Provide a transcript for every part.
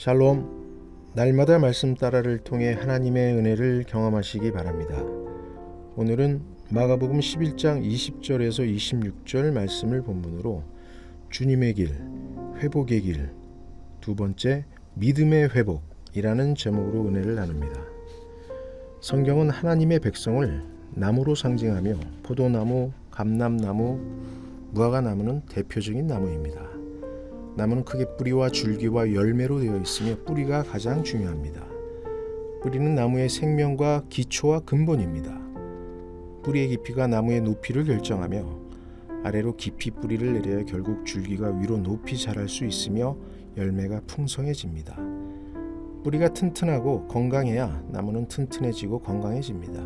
샬롬. 날마다 말씀 따라를 통해 하나님의 은혜를 경험하시기 바랍니다. 오늘은 마가복음 11장 20절에서 26절 말씀을 본문으로 주님의 길, 회복의 길, 두 번째 믿음의 회복이라는 제목으로 은혜를 나눕니다. 성경은 하나님의 백성을 나무로 상징하며 포도나무, 감람나무, 무화과나무는 대표적인 나무입니다. 나무는 크게 뿌리와 줄기와 열매로 되어 있으며 뿌리가 가장 중요합니다. 뿌리는 나무의 생명과 기초와 근본입니다. 뿌리의 깊이가 나무의 높이를 결정하며 아래로 깊이 뿌리를 내려야 결국 줄기가 위로 높이 자랄 수 있으며 열매가 풍성해집니다. 뿌리가 튼튼하고 건강해야 나무는 튼튼해지고 건강해집니다.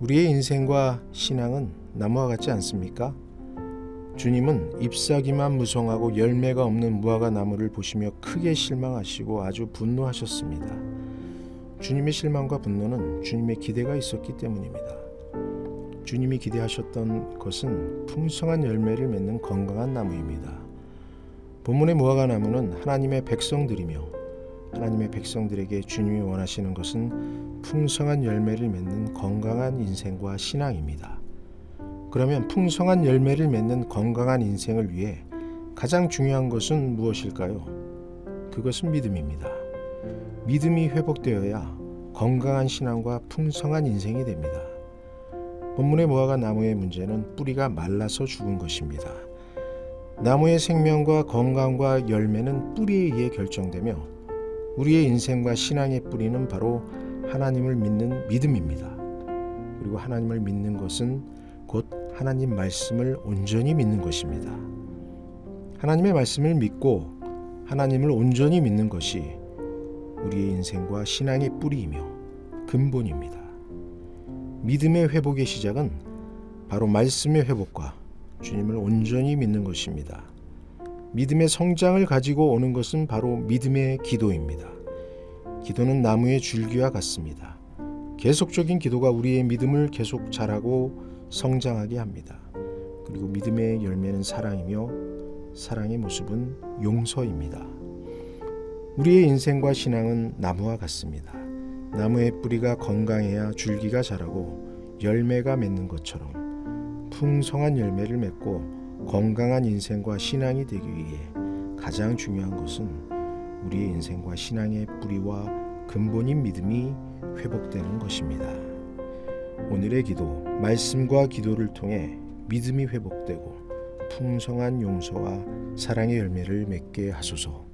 우리의 인생과 신앙은 나무와 같지 않습니까? 주님은 잎사귀만 무성하고 열매가 없는 무화과 나무를 보시며 크게 실망하시고 아주 분노하셨습니다. 주님의 실망과 분노는 주님의 기대가 있었기 때문입니다. 주님이 기대하셨던 것은 풍성한 열매를 맺는 건강한 나무입니다. 본문의 무화과 나무는 하나님의 백성들이며 하나님의 백성들에게 주님이 원하시는 것은 풍성한 열매를 맺는 건강한 인생과 신앙입니다. 그러면 풍성한 열매를 맺는 건강한 인생을 위해 가장 중요한 것은 무엇일까요? 그것은 믿음입니다. 믿음이 회복되어야 건강한 신앙과 풍성한 인생이 됩니다. 본문의 무화과 나무의 문제는 뿌리가 말라서 죽은 것입니다. 나무의 생명과 건강과 열매는 뿌리에 의해 결정되며 우리의 인생과 신앙의 뿌리는 바로 하나님을 믿는 믿음입니다. 그리고 하나님을 믿는 것은 곧 하나님 말씀을 온전히 믿는 것입니다. 하나님의 말씀을 믿고 하나님을 온전히 믿는 것이 우리의 인생과 신앙의 뿌리이며 근본입니다. 믿음의 회복의 시작은 바로 말씀의 회복과 주님을 온전히 믿는 것입니다. 믿음의 성장을 가지고 오는 것은 바로 믿음의 기도입니다. 기도는 나무의 줄기와 같습니다. 계속적인 기도가 우리의 믿음을 계속 자라고 성장하게 합니다. 그리고 믿음의 열매는 사랑이며 사랑의 모습은 용서입니다. 우리의 인생과 신앙은 나무와 같습니다. 나무의 뿌리가 건강해야 줄기가 자라고 열매가 맺는 것처럼 풍성한 열매를 맺고 건강한 인생과 신앙이 되기 위해 가장 중요한 것은 우리의 인생과 신앙의 뿌리와 근본인 믿음이 회복되는 것입니다. 오늘의 기도, 말씀과 기도를 통해 믿음이 회복되고 풍성한 용서와 사랑의 열매를 맺게 하소서.